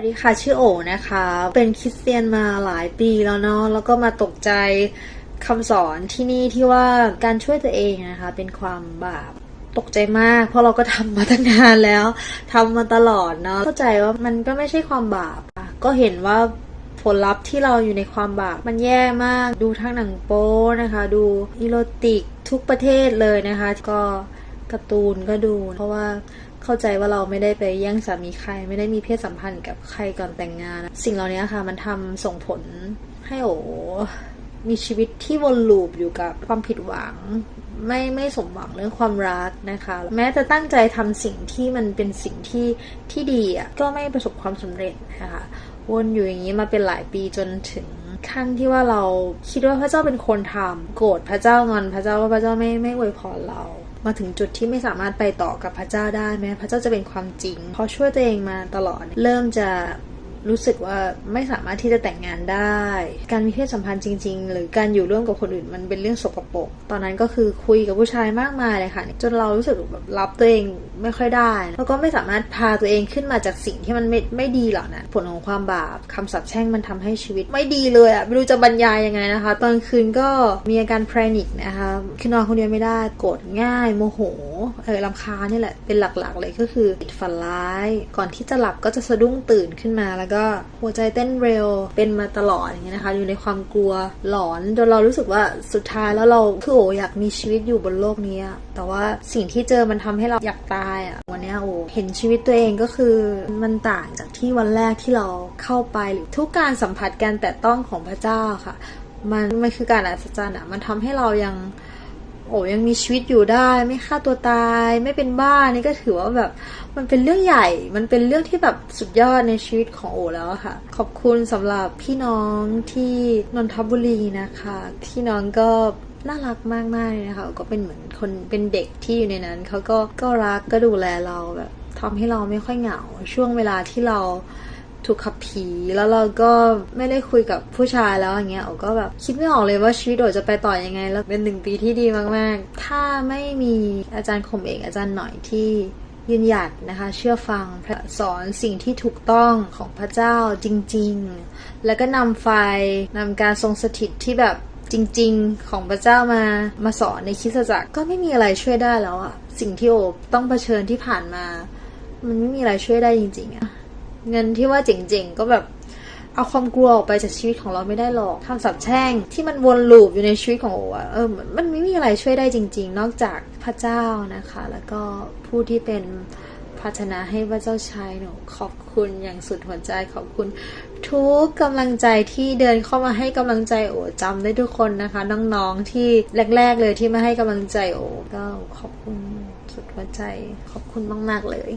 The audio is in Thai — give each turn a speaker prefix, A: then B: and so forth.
A: วัสดีค่ะ ชื่อโอนะคะ เป็นคริสเตียนมาหลายปีแล้วเนาะแล้วก็มาตกใจคำสอนที่นี่ที่ว่าการช่วยตัวเองนะคะ เป็นความบาปตกใจมาก เพราะเราก็ทำมาตั้งนานแล้วทำมาตลอดเนาะเข้าใจว่ามันก็ไม่ใช่ความบาปก็เห็นว่าผลลัพธ์ที่เราอยู่ในความบาปมันแย่มากดูทั้งหนังโป๊นะคะ ดูอีโรติกทุกประเทศเลยนะคะ ก็ การ์ตูนก็ดู เพราะว่าเข้าใจว่าเราไม่ได้ไปแย่งสามีใคร ไม่ได้มีเพศสัมพันธ์กับใครก่อนแต่งงาน สิ่งเหล่านี้ค่ะ มันทำส่งผลให้โอมีชีวิตที่วนลูปอยู่กับความผิดหวัง ไม่ไม่สมหวังเรื่องความรักนะคะ แม้จะตั้งใจทำสิ่งที่มันเป็นสิ่งที่ที่ดีอะก็ไม่ประสบความสำเร็จนะคะวนอยู่อย่างนี้มาเป็นหลายปีจนถึงขั้นที่ว่าเราคิดว่าพระเจ้าเป็นคนทำโกรธพระเจ้างอนพระเจ้าว่าพระเจ้าไม่ไม่อวยพรเรา มาถึงจุดที่ไม่สามารถไปต่อกับพระเจ้าได้แม้พระเจ้าจะเป็นความจริงเพราะช่วยตัวเองมาตลอดเริ่มจะ รู้สึกว่าไม่สามารถที่จะแต่งงานได้ การมีเพศสัมพันธ์จริง ๆ หรือการอยู่ร่วมกับคนอื่นมันเป็นเรื่องสกปรก ตอนนั้นก็คือคุยกับผู้ชายมากมายเลยค่ะ จนเรารู้สึกแบบรับตัวเองไม่ค่อยได้ แล้วก็ไม่สามารถพาตัวเองขึ้นมาจากสิ่งที่มันไม่ไม่ดีหรอกนะผลของความบาปคำสาปแช่งมันทำให้ชีวิตไม่ดีเลยอะไม่รู้จะบรรยายยังไงนะคะ ตอนคืนก็มีอาการแพนิคนะคะคือนอนคนเดียวไม่ได้โกรธง่ายโมโหเออลำคาญนี่แหละเป็นหลักๆ เลยก็คือติดฝันร้าย ก่อนที่จะหลับก็จะสะดุ้งตื่นขึ้นมาแล้วก็หัวใจเต้นเร็วเป็นมาตลอดอย่างเงี้ยนะคะ อยู่ในความกลัวหลอนจนเรารู้สึกว่าสุดท้ายแล้วเราคือโออยากมีชีวิตอยู่บนโลกนี้แต่ว่าสิ่งที่เจอมันทำให้เราอยากตายอะวันนี้โอเห็นชีวิตตัวเองก็คือมันต่างจากที่วันแรกที่เราเข้าไปหรือทุกการสัมผัสการแตะต้องของพระเจ้าค่ะ มันมันคือการอัศจรรย์อะมันทำให้เรายัง โอ้ยังมีชีวิตอยู่ได้ ไม่ฆ่าตัวตาย ไม่เป็นบ้านี่ก็ถือว่าแบบมันเป็นเรื่องใหญ่ มันเป็นเรื่องที่แบบสุดยอดในชีวิตของโอแล้วค่ะ ขอบคุณสำหรับพี่น้องที่นนทบุรีนะคะพี่น้องก็น่ารักมากๆเลยนะคะก็เป็นเหมือนคนเป็นเด็กที่อยู่ในนั้นเขาก็ก็รักก็ดูแลเราแบบทำให้เราไม่ค่อยเหงาช่วงเวลาที่เรา ถูกขับผีแล้วเราก็ไม่ได้คุยกับผู้ชายแล้วอย่างเงี้ยโอก็แบบคิดไม่ออกเลยว่าชีวิตโอจะไปต่อยังไง แล้วเป็นหนึ่งปีที่ดีมากๆ ถ้าไม่มีอาจารย์คมเอกอาจารย์หน่อยที่ยืนหยัดนะคะ เชื่อฟังสอนสิ่งที่ถูกต้องของพระเจ้าจริง ๆ แล้วก็นำไฟนำการทรงสถิตที่แบบจริง ๆ ของพระเจ้ามามาสอนในคิสจักรก็ไม่มีอะไรช่วยได้แล้วอะสิ่งที่โอต้องเผชิญที่ผ่านมา มันไม่มีอะไรช่วยได้จริงๆอะ เงินที่ว่าเจ๋งๆก็แบบเอาความกลัวออกไปจากชีวิตของเราไม่ได้หรอกคำสับแช่งที่มันวนลูปอยู่ในชีวิตของโออะเออมันไม่มีอะไรช่วยได้จริง ๆ นอกจากพระเจ้านะคะ แล้วก็ผู้ที่เป็นภาชนะให้พระเจ้าใช้หนูขอบคุณอย่างสุดหัวใจขอบคุณ ทุกกำลังใจที่เดินเข้ามาให้กำลังใจโอจำได้ทุกคนนะคะ น้องๆที่แรก ๆ เลยที่มาให้กำลังใจโอก็ขอบคุณสุดหัวใจ ขอบคุณมากๆเลย